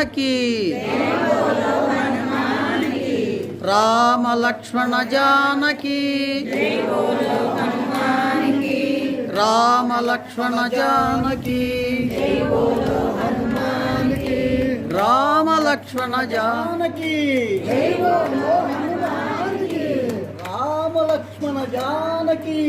హనుమకి రామ లక్ష్మణ జానకి. రామ లక్ష్మణ జానకి. రామ లక్ష్మణ జానకి. రామ లక్ష్మణ జానకి.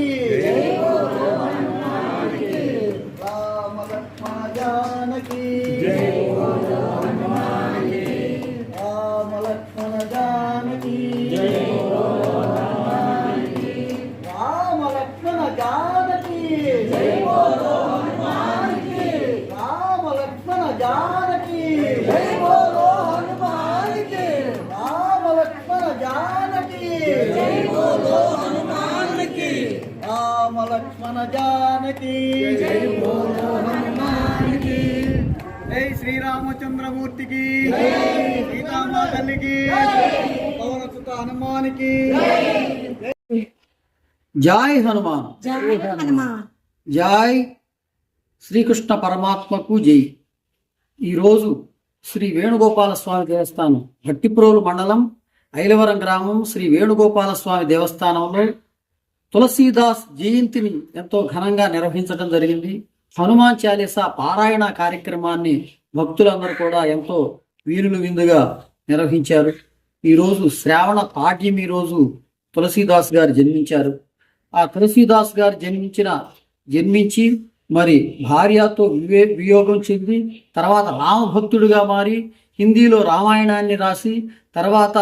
లక్ష్మణ జానకి. జై శ్రీరామచంద్రమూర్తికి. తల్లికి పవనసుత హనుమానికి. జై హనుమాన్. జై హనుమాన్. జై శ్రీకృష్ణ పరమాత్మకు జై. ఈరోజు శ్రీ వేణుగోపాల స్వామి దేవస్థానం భట్టిప్రోలు మండలం ఐలవరం గ్రామం శ్రీ వేణుగోపాల స్వామి దేవస్థానంలో తులసీదాస్ జయంతిని ఎంతో ఘనంగా నిర్వహించడం జరిగింది. హనుమాన్ చాలీసా పారాయణ కార్యక్రమాన్ని భక్తులందరూ కూడా ఎంతో వీరులు విందుగా నిర్వహించారు. ఈరోజు శ్రావణ పాఠ్యమి రోజు తులసీదాస్ గారు జన్మించారు. ఆ తులసీదాస్ గారు జన్మించిన జన్మించి మరి భార్యతో వివే వియోగం చెంది తర్వాత రామభక్తుడిగా మారి హిందీలో రామాయణాన్ని రాసి తర్వాత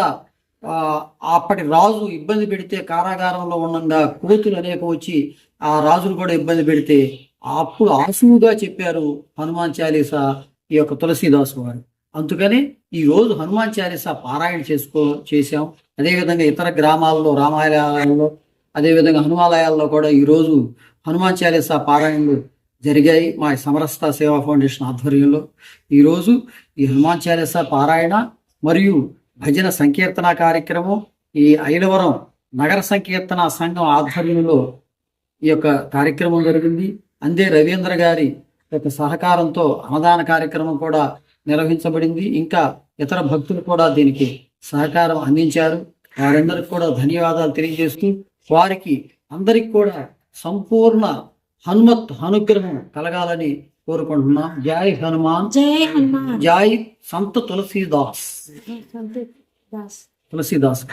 అప్పటి రాజు ఇబ్బంది పెడితే కారాగారంలో ఉండగా కూతురు అనేక వచ్చి ఆ రాజును కూడా ఇబ్బంది పెడితే అప్పుడు ఆసువుగా చెప్పారు హనుమాన్ చాలీసా ఈ యొక్క తులసీదాసు వారు. అందుకని ఈ రోజు హనుమాన్ చాలీస పారాయణ చేసుకో చేశాం. అదేవిధంగా ఇతర గ్రామాల్లో రామాలయాలలో అదేవిధంగా హనుమాలయాల్లో కూడా ఈ రోజు హనుమాన్ చాలీస పారాయణలు జరిగాయి మా సమరస్త సేవా ఫౌండేషన్ ఆధ్వర్యంలో. ఈరోజు ఈ హనుమాన్ చాలీస పారాయణ మరియు భజన సంకీర్తన కార్యక్రమం ఈ ఐలవరం నగర సంకీర్తన సంఘం ఆధ్వర్యంలో ఈ యొక్క కార్యక్రమం జరిగింది. అందే రవీంద్ర గారి యొక్క సహకారంతో అన్నదాన కార్యక్రమం కూడా నిర్వహించబడింది. ఇంకా ఇతర భక్తులు కూడా దీనికి సహకారం అందించారు. వారందరికి కూడా ధన్యవాదాలు తెలియజేస్తూ వారికి అందరికి కూడా సంపూర్ణ హనుమత్ అనుగ్రహం కలగాలని కోరుకుంటున్నాం. జై హనుమాన్. జై హనుమాన్. జై సంత తులసీదాస్. Das. Tulsidas.